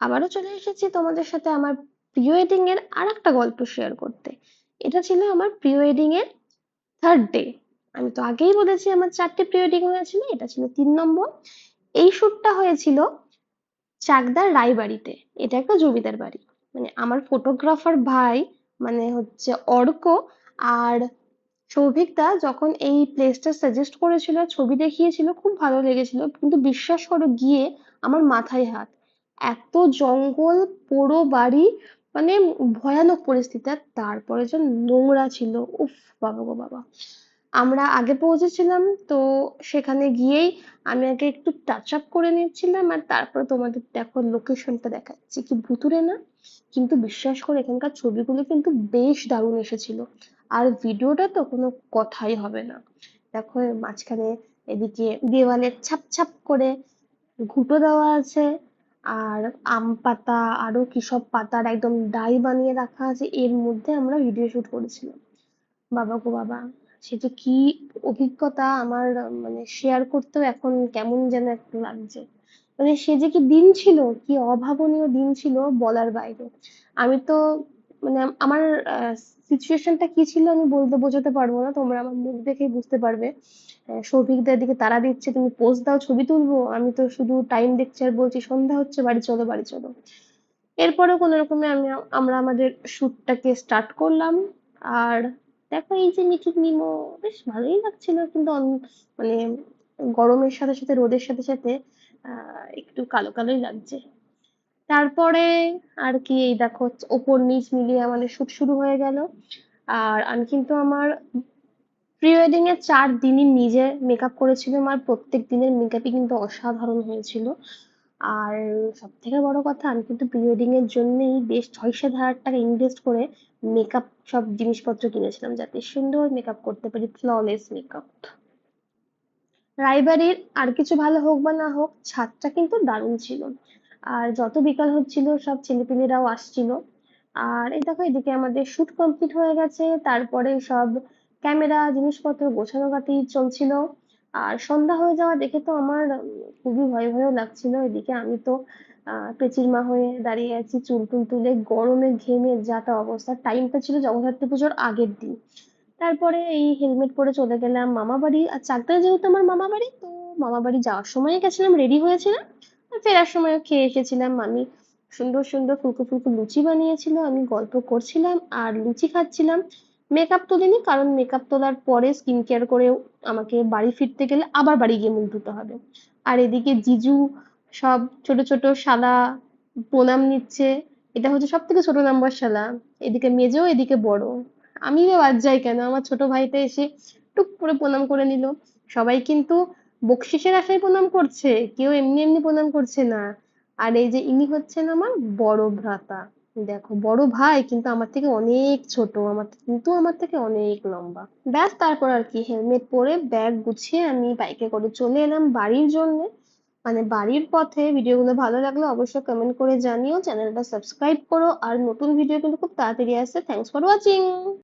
আবারও চলে এসেছি তোমাদের সাথে আমার প্রি ওয়েডিং এর আর একটা গল্প শেয়ার করতে। এটা ছিল আমার প্রি ওয়েডিং এর থার্ড ডে আমি তো আগেই বলেছি আমার চারটে প্রি ওয়েডিং হয়েছিল, এটা ছিল তিন নম্বর। এই শ্যুটটা হয়েছিল চাকদার রায়বাড়িতে। এটা একটা জমিদার বাড়ি। মানে আমার ফটোগ্রাফার ভাই মানে হচ্ছে অর্ক আর সৌভিকদা যখন এই প্লেসটা সাজেস্ট করেছিল, ছবি দেখিয়েছিল, খুব ভালো লেগেছিল। কিন্তু বিশ্বাস করো গিয়ে আমার মাথায় হাত। এত জঙ্গল, পোড়ো বাড়ি মানে ভয়ানক পরিস্থিতি। আর তারপরে যে নোংরা ছিল, উফ, বাবা গো বাবা। আমরা আগে পৌঁছেছিলাম, তো সেখানে গিয়েই আমি আগে একটু টাচ আপ করে নিচ্ছিলাম, আর তারপরে তোমাদের দেখো লোকেশনটা দেখাচ্ছি। কি ভুতুরে না? কিন্তু বিশ্বাস করে, এখানকার ছবিগুলো কিন্তু বেশ দারুণ এসেছিল। আর ভিডিওটা তো কোনো কথাই হবে না। দেখো মাঝখানে এদিকে দেওয়ালে ছাপ ছাপ করে ঘুঁটো দেওয়া আছে। আর আম পাতা, আরও কি সব পাতার একদম ডাই বানিয়ে রাখা আছে, এর মধ্যে আমরা ভিডিও শুট করেছিলাম। বাবা গো বাবা, সে যে কি অভিজ্ঞতা আমার মানে শেয়ার করতেও এখন কেমন যেন একটু লাগছে। মানে সে যে কি দিন ছিল, কি অভাবনীয় দিন ছিল বলার বাইরে। আমি তো মানে আমার সিচুয়েশনটা কি ছিল আমি বলতে, বোঝাতে পারব না। তোমরা আমার মুখ দেখেই বুঝতে পারবে। সৌভিকদার দিকে তারা দিচ্ছে, তুমি পোজ দাও, ছবি তুলবো। আমি তো শুধু টাইম দেখছি আর বলছি, সন্ধ্যা হচ্ছে, বাড়ি চলো বাড়ি চলো। এরপরে কোনো রকমে আমি, আমরা আমাদের শুটটাকে স্টার্ট করলাম। আর দেখো, এই যে নিখুঁত নিমো বেশ ভালোই লাগছিল। কিন্তু মানে গরমের সাথে সাথে, রোদের সাথে সাথে একটু কালো কালোই লাগছে। তারপরে আর কি, এই দেখো ওপর নিচ মিলিয়ে আমাদের শুট শুরু হয়ে গেল। আর আমি কিন্তু আমার প্রি ওয়েডিং এর চার দিনই নিজে মেকআপ করেছিলাম আর প্রত্যেক দিনের মেকআপই কিন্তু অসাধারণ হয়েছিল। আর সব থেকে বড় কথা, আমি কিন্তু প্রি ওয়েডিং এর জন্যই বেশ ছয় সাত হাজার টাকা ইনভেস্ট করে মেকআপ সব জিনিসপত্র কিনেছিলাম যাতে সুন্দর মেকআপ করতে পারি ফ্ললেস মেকআপ রায়বাড়ির আর কিছু ভালো হোক বা না হোক, ছাদটা কিন্তু দারুণ ছিল। আর যত বিকাল হচ্ছিল, সব ছেলেপিলেরাও আসছিল। আর এই দেখো, এদিকে আমাদের শুট কমপ্লিট হয়ে গেছে। তারপরে সব ক্যামেরা, জিনিসপত্র গোছানো গাটি চলছিল। আর সন্ধ্যা হয়ে যাওয়া দেখে তো আমার খুবই ভয় ভয়ও লাগছিল। এদিকে আমি তো পেচির মা হয়ে দাঁড়িয়ে আছি, চুল টুল তুলে গরমে ঘেমে যা তা অবস্থা। টাইমটা ছিল জগদ্ধাত্রী পুজোর আগের দিন। তারপরে এই হেলমেট পরে চলে গেলাম মামা বাড়ি আর চাকদায় যেহেতু আমার মামা বাড়ি তো মামা বাড়ি যাওয়ার সময় গেছিলাম রেডি হয়েছিলাম। ফেরার সময় খেয়ে এসেছিলাম আমি। সুন্দর সুন্দর ফুলকো ফুলকো লুচি বানিয়েছিল, আমি গল্প করছিলাম আর লুচি খাচ্ছিলাম। মেকআপ তুলিনি কারণ মেকআপ তোলার পরে স্কিন কেয়ার করে আমাকে বাড়ি ফিরতে গেলে আবার বাড়ি গিয়ে মুখ ধুতে হবে। আর এদিকে জিজু সব ছোট ছোট শালা প্রণাম নিচ্ছে। এটা হচ্ছে সব থেকে ছোট নাম্বার শালা, এদিকে মেজো, এদিকে বড়। আমি বাদ যাই কেন? আমার ছোট ভাইটা এসে টুক করে প্রণাম করে নিল। সবাই কিন্তু বকশিসের আশায় প্রণাম করছে, কেউ এমনি এমনি প্রণাম করছে না। আর এই যে ইনি হচ্ছেন আমার বড় ভ্রাতা। দেখো, বড় ভাই, কিন্তু আমার থেকে অনেক ছোট, আমার কিন্তু আমার থেকে অনেক লম্বা। ব্যাস, তারপর আর কি, হেলমেট পরে ব্যাগ গুছিয়ে আমি বাইকে করে চলে এলাম বাড়ির জন্য। মানে বাড়ির পথে, ভিডিওগুলো ভালো লাগলে অবশ্যই কমেন্ট করে জানিও, চ্যানেলটা সাবস্ক্রাইব করো, আর নতুন ভিডিও কিন্তু খুব তাড়াতাড়ি আসছে থ্যাংকস ফর ওয়াচিং